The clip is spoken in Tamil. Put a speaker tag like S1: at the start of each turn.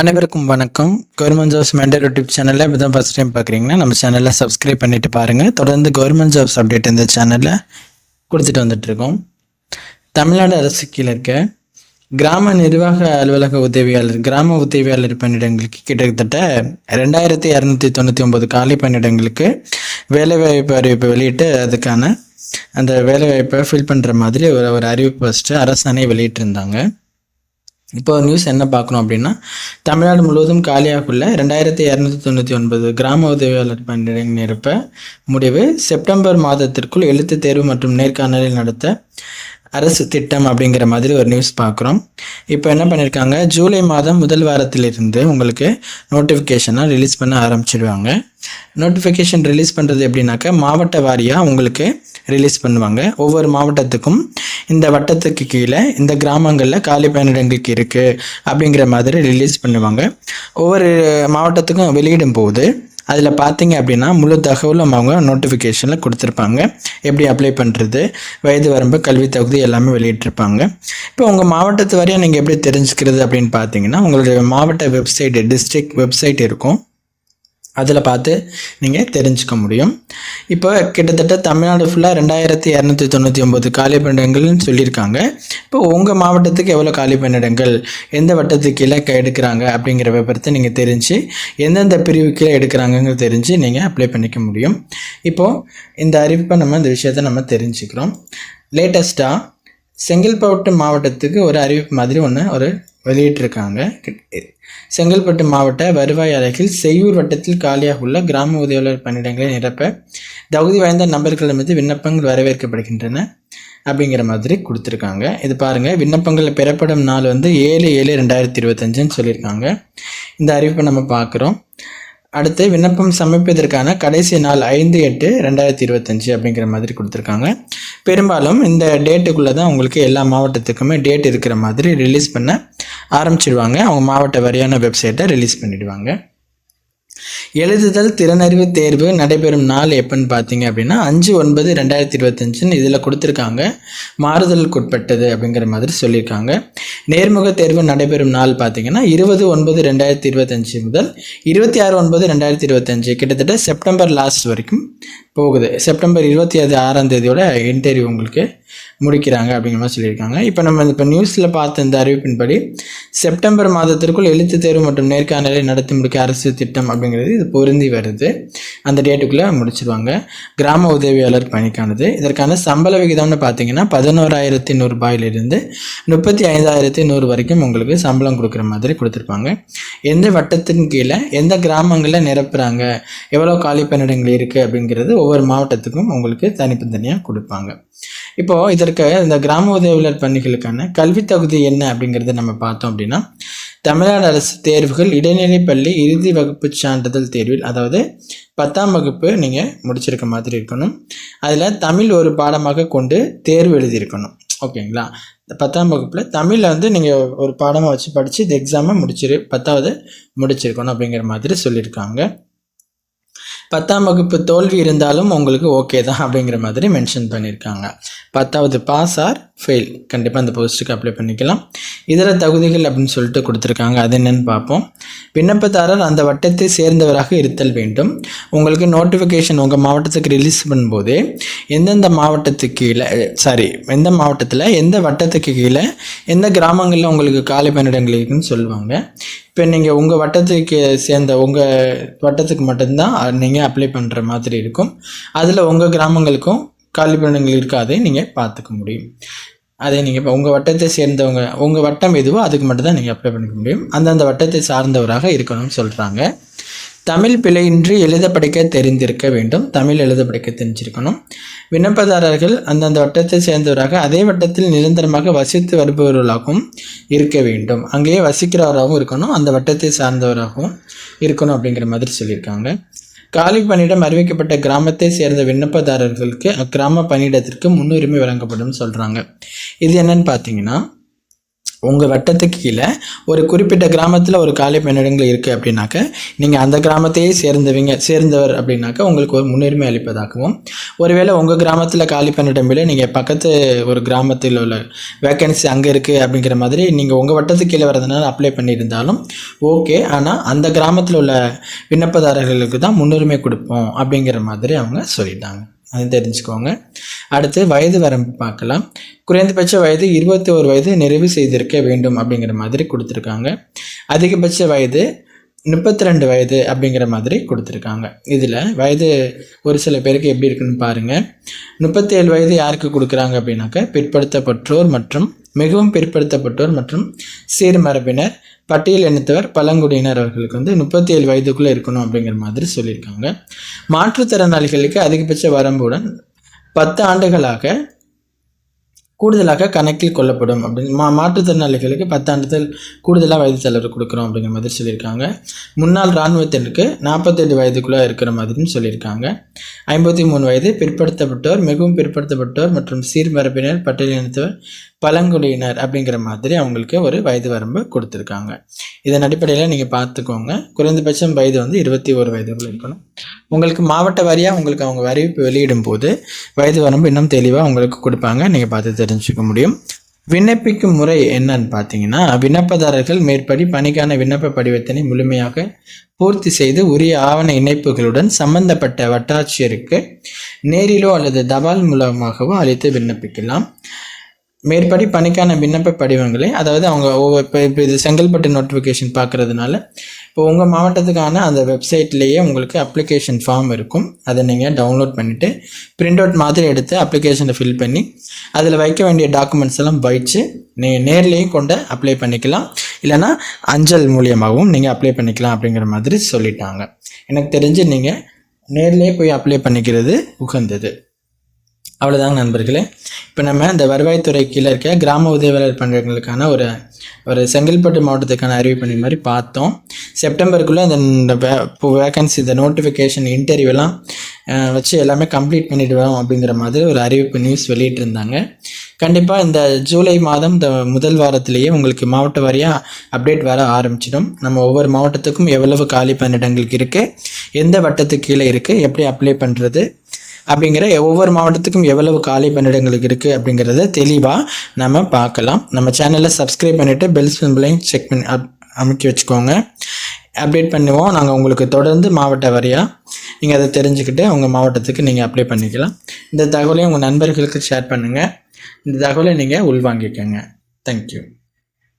S1: அனைவருக்கும் வணக்கம். கவர்மெண்ட் ஜாப்ஸ் மெண்டர் யூடியூப் சேனலில் இப்போ தான் ஃபஸ்ட் டைம் பார்க்குறீங்கன்னா நம்ம சேனலை சப்ஸ்கிரைப் பண்ணிட்டு பாருங்கள் தொடர்ந்து கவர்மெண்ட் ஜாப்ஸ் அப்டேட் இந்த சேனலில் கொடுத்துட்டு வந்துட்டுருக்கோம். தமிழ்நாடு அரசு கீழே இருக்க கிராம நிர்வாக அலுவலக உதவியாளர் கிராம உதவியாளர் பணியிடங்களுக்கு கிட்டத்தட்ட ரெண்டாயிரத்தி இரநூத்தி தொண்ணூற்றி ஒம்பது காலி பணியிடங்களுக்கு வேலைவாய்ப்பு அறிவிப்பு வெளியிட்டு அதுக்கான அந்த வேலைவாய்ப்பை ஃபில் பண்ணுற மாதிரி ஒரு ஒரு அறிவிப்பு ஃபஸ்ட்டு அரசாணை வெளியிட்டிருந்தாங்க. இப்போ நியூஸ் என்ன பார்க்கணும் அப்படின்னா தமிழ்நாடு முழுவதும் காலியாகுள்ள ரெண்டாயிரத்தி இரநூத்தி தொண்ணூற்றி ஒன்பது கிராம உதவியாளர் பணியிட நிரப்ப முடிவு செப்டம்பர் மாதத்திற்குள் எழுத்துத் தேர்வு மற்றும் நேர்காணலில் நடத்த அரசு திட்டம் அப்படிங்கிற மாதிரி ஒரு நியூஸ் பார்க்குறோம். இப்போ என்ன பண்ணியிருக்காங்க? ஜூலை மாதம் முதல் வாரத்திலிருந்து உங்களுக்கு நோட்டிஃபிகேஷனாக ரிலீஸ் பண்ண ஆரம்பிச்சிடுவாங்க நோட்டிஃபிகேஷன் ரிலீஸ் பண்ணுறது எப்படின்னாக்கா மாவட்ட வாரியாக உங்களுக்கு ரிலீஸ் பண்ணுவாங்க. ஒவ்வொரு மாவட்டத்துக்கும் இந்த வட்டத்துக்கு கீழே இந்த கிராமங்களில் காலி பணியிடங்களுக்கு இருக்குது அப்படிங்கிற மாதிரி ரிலீஸ் பண்ணுவாங்க. ஒவ்வொரு மாவட்டத்துக்கும் வெளியிடும் போது அதில் பார்த்தீங்க அப்படின்னா முழு தகவலும் அவங்க நோட்டிஃபிகேஷனில் கொடுத்துருப்பாங்க. எப்படி அப்ளை பண்ணுறது வயது வரம்பு கல்வி தகுதி எல்லாமே வெளியிட்டிருப்பாங்க. இப்போ உங்கள் மாவட்டத்து வரையும் நீங்கள் எப்படி தெரிஞ்சுக்கிறது அப்படின்னு பார்த்தீங்கன்னா உங்களுடைய மாவட்ட வெப்சைட் டிஸ்ட்ரிக்ட் வெப்சைட் இருக்கும். அதில் பார்த்து நீங்கள் தெரிஞ்சுக்க முடியும். இப்போ கிட்டத்தட்ட தமிழ்நாடு ஃபுல்லாக ரெண்டாயிரத்தி இரநூத்தி தொண்ணூற்றி ஒம்பது காலி பணியிடங்கள்னு சொல்லியிருக்காங்க. இப்போ உங்கள் மாவட்டத்துக்கு எவ்வளோ காலி பணியிடங்கள் எந்த வட்டத்துக்கு கீழே க- எடுக்கிறாங்க அப்படிங்கிற விவரத்தை நீங்கள் தெரிஞ்சு எந்தெந்த பிரிவு கீழே எடுக்கிறாங்கன்னு தெரிஞ்சு நீங்கள் அப்ளை பண்ணிக்க முடியும். இப்போது இந்த அறிவிப்பை நம்ம இந்த விஷயத்தை நம்ம தெரிஞ்சுக்கிறோம். லேட்டஸ்ட்டாக செங்கல்பட்டு மாவட்டத்துக்கு ஒரு அறிவிப்பு மாதிரி ஒன்று ஒரு வெளியிட்டிருக்காங்க. செங்கல்பட்டு மாவட்ட வருவாய் அலகில் செய்யூர் வட்டத்தில் காலியாக உள்ள கிராம உதவியாளர் பணியிடங்களை நிரப்ப தகுதி வாய்ந்த நபர்களிடமிருந்து விண்ணப்பங்கள் வரவேற்கப்படுகின்றன அப்படிங்கிற மாதிரி கொடுத்துருக்காங்க. இது பாருங்கள் விண்ணப்பங்கள் பெறப்படும் நாள் வந்து ஏழு ஏழு ரெண்டாயிரத்தி இருபத்தஞ்சுன்னு சொல்லியிருக்காங்க. இந்த அறிவிப்பை நம்ம பார்க்குறோம். அடுத்து விண்ணப்பம் சமர்ப்பிப்பதற்கான கடைசி நாள் ஐந்து எட்டு ரெண்டாயிரத்தி இருபத்தஞ்சு அப்படிங்கிற மாதிரி கொடுத்துருக்காங்க. பெரும்பாலும் இந்த டேட்டுக்குள்ளே தான் உங்களுக்கு எல்லா மாவட்டத்துக்குமே டேட் இருக்கிற மாதிரி ரிலீஸ் பண்ண ஆரம்பிச்சிடுவாங்க. அவங்க மாவட்ட வரியான வெப்சைட்டை ரிலீஸ் பண்ணிடுவாங்க. எழுதுதல் திறனறிவு தேர்வு நடைபெறும் நாள் எப்போன்னு பார்த்தீங்க அப்படின்னா அஞ்சு ஒன்பது ரெண்டாயிரத்தி இருபத்தஞ்சுன்னு இதில் கொடுத்துருக்காங்க. மாறுதலுக்கு உட்பட்டது அப்படிங்கிற மாதிரி சொல்லியிருக்காங்க. நேர்முக தேர்வு நடைபெறும் நாள் பார்த்தீங்கன்னா இருபது ஒன்பது ரெண்டாயிரத்தி இருபத்தஞ்சு முதல் இருபத்தி ஆறு ஒன்பது ரெண்டாயிரத்தி இருபத்தஞ்சு. கிட்டத்தட்ட செப்டம்பர் லாஸ்ட் வரைக்கும் போகுது. செப்டம்பர் இருபத்தி ஆறு ஆறாம் தேதியோட இன்டர்வியூ உங்களுக்கு முடிக்கிறாங்க அப்படிங்கிற மாதிரி சொல்லியிருக்காங்க. இப்போ நம்ம இப்போ நியூஸில் பார்த்த இந்த அறிவிப்பின்படி செப்டம்பர் மாதத்திற்குள் எழுத்துத் தேர்வு மற்றும் நேர்காணலை நடத்தி முடிக்க அரசு திட்டம் அப்படிங்கிறது இது பொருந்தி வருது. அந்த டேட்டுக்குள்ளே முடிச்சிருவாங்க. கிராம உதவியாளர் பணிக்கானது. இதற்கான சம்பள விகிதம்னு பார்த்தீங்கன்னா பதினோராயிரத்தி நூறுபாயிலிருந்து முப்பத்தி ஐந்தாயிரத்தி நூறு வரைக்கும் உங்களுக்கு சம்பளம் கொடுக்குற மாதிரி கொடுத்துருப்பாங்க. எந்த வட்டத்தின் கீழே எந்த கிராமங்களில் நிரப்புறாங்க எவ்வளோ காலி பணியிடங்கள் இருக்குது அப்படிங்கிறது ஒவ்வொரு மாவட்டத்துக்கும் உங்களுக்கு தனித்தனியாக கொடுப்பாங்க. இப்போது இதற்கு இந்த கிராம உதவியாளர் பணிகளுக்கான கல்வி தகுதி என்ன அப்படிங்கிறத நம்ம பார்த்தோம் அப்படின்னா தமிழ்நாடு அரசு தேர்வுகள் இடைநிலை பள்ளி இறுதி வகுப்பு சான்றிதழ் தேர்வில் அதாவது பத்தாம் வகுப்பு நீங்கள் முடிச்சிருக்க மாதிரி இருக்கணும். அதில் தமிழ் ஒரு பாடமாக கொண்டு தேர்வு எழுதியிருக்கணும். ஓகேங்களா? பத்தாம் வகுப்பில் தமிழில் வந்து நீங்கள் ஒரு பாடமாக வச்சு படித்து இந்த எக்ஸாமை முடிச்சிரு பத்தாவது முடிச்சிருக்கணும் அப்படிங்கிற மாதிரி சொல்லியிருக்காங்க. பத்தாம் வகுப்பு தோல்வி இருந்தாலும் உங்களுக்கு ஓகே தான் அப்படிங்கிற மாதிரி மென்ஷன் பண்ணியிருக்காங்க. பத்தாவது பாஸ் ஆர் ஃபெயில் கண்டிப்பாக அந்த போஸ்ட்டுக்கு அப்ளை பண்ணிக்கலாம். இதர தகுதிகள் அப்படின்னு சொல்லிட்டு கொடுத்துருக்காங்க. அது என்னென்னு பார்ப்போம். விண்ணப்பதாரர் அந்த வட்டத்தை சேர்ந்தவராக இருத்தல் வேண்டும். உங்களுக்கு நோட்டிஃபிகேஷன் உங்கள் மாவட்டத்துக்கு ரிலீஸ் பண்ணும்போதே எந்தெந்த மாவட்டத்துக்கு கீழே சாரி எந்த மாவட்டத்தில் எந்த வட்டத்துக்கு கீழே எந்த கிராமங்களில் உங்களுக்கு காலி பணியிடங்கள் இருக்குன்னு சொல்லுவாங்க. இப்போ நீங்கள் உங்கள் வட்டத்துக்கு சேர்ந்த உங்கள் வட்டத்துக்கு மட்டும்தான் நீங்கள் அப்ளை பண்ணுற மாதிரி இருக்கும். அதில் உங்கள் கிராமங்களுக்கும் காலி பணியிடங்கள் இருக்காது நீங்கள் பார்த்துக்க முடியும். அதே நீங்கள் இப்போ உங்கள் வட்டத்தை சேர்ந்தவங்க உங்கள் வட்டம் எதுவோ அதுக்கு மட்டும்தான் நீங்கள் அப்ளை பண்ணிக்க முடியும். அந்தந்த வட்டத்தை சார்ந்தவராக இருக்கணும்னு சொல்கிறாங்க தமிழ் பிழையின்றி எழுத படிக்க தெரிந்திருக்க வேண்டும். தமிழ் எழுத படிக்க தெரிஞ்சிருக்கணும். விண்ணப்பதாரர்கள் அந்தந்த வட்டத்தை சேர்ந்தவராக அதே வட்டத்தில் நிரந்தரமாக வசித்து வருபவர்களாகவும் இருக்க வேண்டும். அங்கேயே வசிக்கிறவராகவும் இருக்கணும். அந்த வட்டத்தை சார்ந்தவராகவும் இருக்கணும் அப்படிங்கிற மாதிரி சொல்லியிருக்காங்க. காலி பணியிடம் அறிவிக்கப்பட்ட கிராமத்தை சேர்ந்த விண்ணப்பதாரர்களுக்கு அக்கிராம பணியிடத்திற்கு முன்னுரிமை வழங்கப்படும் சொல்கிறாங்க இது என்னன்னு பார்த்தீங்கன்னா உங்கள் வட்டத்துக்கு கீழே ஒரு குறிப்பிட்ட கிராமத்தில் ஒரு காலி பணியிடங்கள் இருக்குது அப்படின்னாக்க நீங்கள் அந்த கிராமத்தையே சேர்ந்தவங்க சேர்ந்தவர் அப்படின்னாக்க உங்களுக்கு ஒரு முன்னுரிமை அளிப்பதாகவும் ஒருவேளை உங்கள் கிராமத்தில் காலி பணியிடம் இல்லை நீங்கள் பக்கத்து ஒரு கிராமத்தில் உள்ள வேக்கன்சி அங்கே இருக்குது அப்படிங்கிற மாதிரி நீங்கள் உங்கள் வட்டத்துக்கு கீழே வரதுனால அப்ளை பண்ணியிருந்தாலும் ஓகே ஆனால் அந்த கிராமத்தில் உள்ள விண்ணப்பதாரர்களுக்கு தான் முன்னுரிமை கொடுப்போம் அப்படிங்கிற மாதிரி அவங்க சொல்லிட்டாங்க. அது தெரிஞ்சுக்கோங்க. அடுத்து வயது வரம்பு பார்க்கலாம். குறைந்தபட்ச வயது இருபத்தி ஒரு வயது நிறைவு செய்திருக்க வேண்டும் அப்படிங்கிற மாதிரி கொடுத்துருக்காங்க. அதிகபட்ச வயது முப்பத்தி ரெண்டு வயது அப்படிங்கிற மாதிரி கொடுத்துருக்காங்க. இதில் வயது ஒரு சில பேருக்கு எப்படி இருக்குன்னு பாருங்கள் முப்பத்தி ஏழு வயது யாருக்கு கொடுக்குறாங்க அப்படின்னாக்க பிற்படுத்தப்பட்டோர் மற்றும் மிகவும் பிற்படுத்தப்பட்டோர் மற்றும் சீர்மரபினர் பட்டியல் இனத்தவர் பழங்குடியினர் அவர்களுக்கு வந்து முப்பத்தி ஏழு வயதுக்குள்ளே இருக்கணும் அப்படிங்கிற மாதிரி சொல்லியிருக்காங்க. மாற்றுத்திறனாளிகளுக்கு அதிகபட்ச வரம்புடன் பத்து ஆண்டுகளாக கூடுதலாக கணக்கில் கொள்ளப்படும் அப்படின்னு மா மாற்றுத்திறனாளிகளுக்கு பத்தாண்டுதல் கூடுதலாக வயது செலவு கொடுக்குறோம் அப்படிங்கிற மாதிரி சொல்லியிருக்காங்க. முன்னாள் இராணுவத்தினருக்கு நாற்பத்தெட்டு வயதுக்குள்ளே இருக்கிற மாதிரின்னு சொல்லியிருக்காங்க. ஐம்பத்தி மூணு வயது பிற்படுத்தப்பட்டோர் மிகவும் பிற்படுத்தப்பட்டோர் மற்றும் சீர்மரப்பினர் பட்டியலினத்தவர் பழங்குடியினர் அப்படிங்கிற மாதிரி அவங்களுக்கு ஒரு வயது வரம்பு கொடுத்துருக்காங்க. இதன் அடிப்படையில் நீங்கள் பார்த்துக்கோங்க. குறைந்தபட்சம் வயது வந்து இருபத்தி ஒரு வயதுக்குள்ளே இருக்கணும். உங்களுக்கு மாவட்ட வாரியாக உங்களுக்கு அவங்க அறிவிப்பு வெளியிடும் போது வயது வரம்பு இன்னும் தெளிவாக உங்களுக்கு கொடுப்பாங்க. நீங்கள் பார்த்து தெரிஞ்சுக்க முடியும். விண்ணப்பிக்கும் முறை என்னன்னு பார்த்தீங்கன்னா விண்ணப்பதாரர்கள் மேற்படி பணிக்கான விண்ணப்ப படிவத்தினை முழுமையாக பூர்த்தி செய்து உரிய ஆவண இணைப்புகளுடன் சம்பந்தப்பட்ட வட்டாட்சியருக்கு நேரிலோ அல்லது தபால் மூலமாகவோ அளித்து விண்ணப்பிக்கலாம். மேற்படி பணிக்கான விண்ணப்ப படிவங்களை அதாவது அவங்க ஒவ்வொரு இப்போ இப்போ இது செங்கல்பட்டு நோட்டிஃபிகேஷன் பார்க்குறதுனால இப்போ உங்கள் மாவட்டத்துக்கான அந்த வெப்சைட்லேயே உங்களுக்கு அப்ளிகேஷன் ஃபார்ம் இருக்கும். அதை நீங்கள் டவுன்லோட் பண்ணிவிட்டு பிரிண்ட் அவுட் மாதிரி எடுத்து அப்ளிகேஷனை ஃபில் பண்ணி அதில் வைக்க வேண்டிய டாக்குமெண்ட்ஸ் எல்லாம் வைச்சு நீ நேர்லேயும் கொண்டு அப்ளை பண்ணிக்கலாம். இல்லைனா அஞ்சல் மூலியமாகவும் நீங்கள் அப்ளை பண்ணிக்கலாம் அப்படிங்கிற மாதிரி சொல்லிட்டாங்க. எனக்கு தெரிஞ்சு நீங்கள் நேர்லேயே போய் அப்ளை பண்ணிக்கிறது உகந்தது. அவ்வளோதாங்க நண்பர்களே. இப்போ நம்ம இந்த வருவாய்த்துறை கீழே இருக்க கிராம உதவியாளர் பணியாளர்களுக்கான ஒரு ஒரு செங்கல்பட்டு மாவட்டத்துக்கான அறிவிப்பு மாதிரி பார்த்தோம். செப்டம்பருக்குள்ளே இந்த வேகன்சி இந்த நோட்டிஃபிகேஷன் இன்டர்வியூலாம் வச்சு எல்லாமே கம்ப்ளீட் பண்ணிவிடுவோம் அப்படிங்கிற மாதிரி ஒரு அறிவிப்பு நியூஸ் வெளியிட்டிருந்தாங்க. கண்டிப்பாக இந்த ஜூலை மாதம் இந்த முதல் வாரத்திலேயே உங்களுக்கு மாவட்ட வாரியாக அப்டேட் வர ஆரம்பிச்சிடும். நம்ம ஒவ்வொரு மாவட்டத்துக்கும் எவ்வளவு காலி பணியிடங்களுக்கு இருக்குது எந்த வட்டத்துக்கு கீழே இருக்குது எப்படி அப்ளை பண்ணுறது அப்படிங்கிற ஒவ்வொரு மாவட்டத்துக்கும் எவ்வளவு காலி பணியிடங்களுக்கு இருக்குது அப்படிங்கிறத தெளிவாக நம்ம பார்க்கலாம். நம்ம சேனலை சப்ஸ்கிரைப் பண்ணிவிட்டு பெல் சிம்பிளையும் செக் பண்ணி அப் அமைக்கி வச்சுக்கோங்க. அப்டேட் பண்ணுவோம். நாங்கள் உங்களுக்கு தொடர்ந்து மாவட்ட வரியாக நீங்கள் அதை தெரிஞ்சுக்கிட்டு உங்கள் மாவட்டத்துக்கு நீங்கள் அப்ளை பண்ணிக்கலாம். இந்த தகவலையும் உங்கள் நண்பர்களுக்கு ஷேர் பண்ணுங்கள் இந்த தகவலை நீங்கள் உள்வாங்கிக்கோங்க. தேங்க்யூ